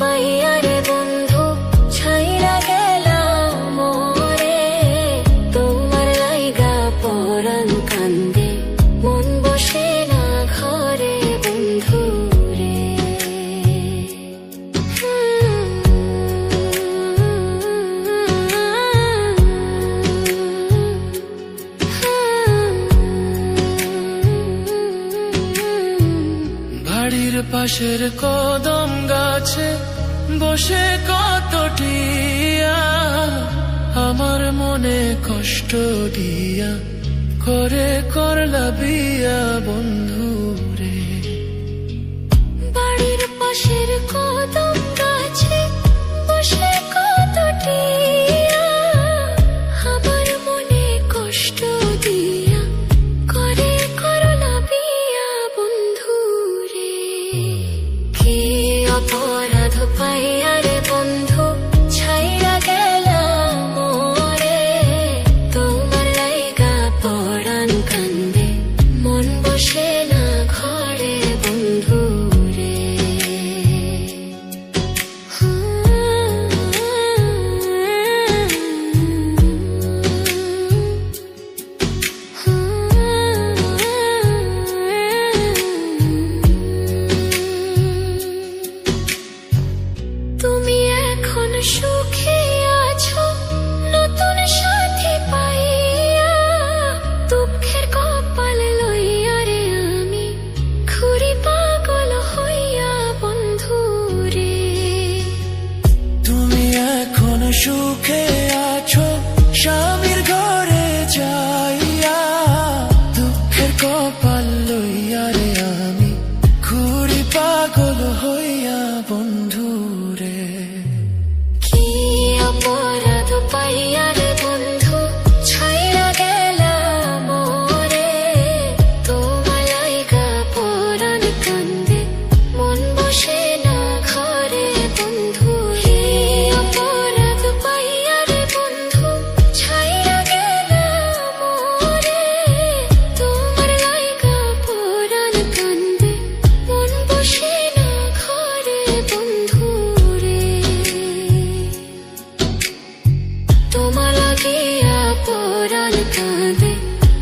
পাইয়া রে বন্ধু ছাইরা গেলাম মোরে। তোমার লাইগা পরাণ কান্দে, মন বসে না ঘরে বন্ধু রে পাশের কদম গাছে বসে কত টিয়া আমার মনে কষ্ট দিয়া, করে করলা বিয়া বন্ধু রে বাড়ির পাশের কদম গাছে বসে কত আমার মনে কষ্ট দিয়া, করে বন্ধু রে কি পাইয়া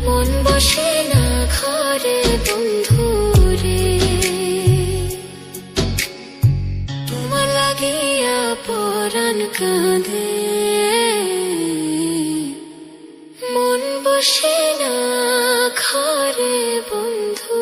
মন বসে না ঘরে বন্ধু রে। তোমার লাগিয়া পরাণ কাঁদে মন বন্ধু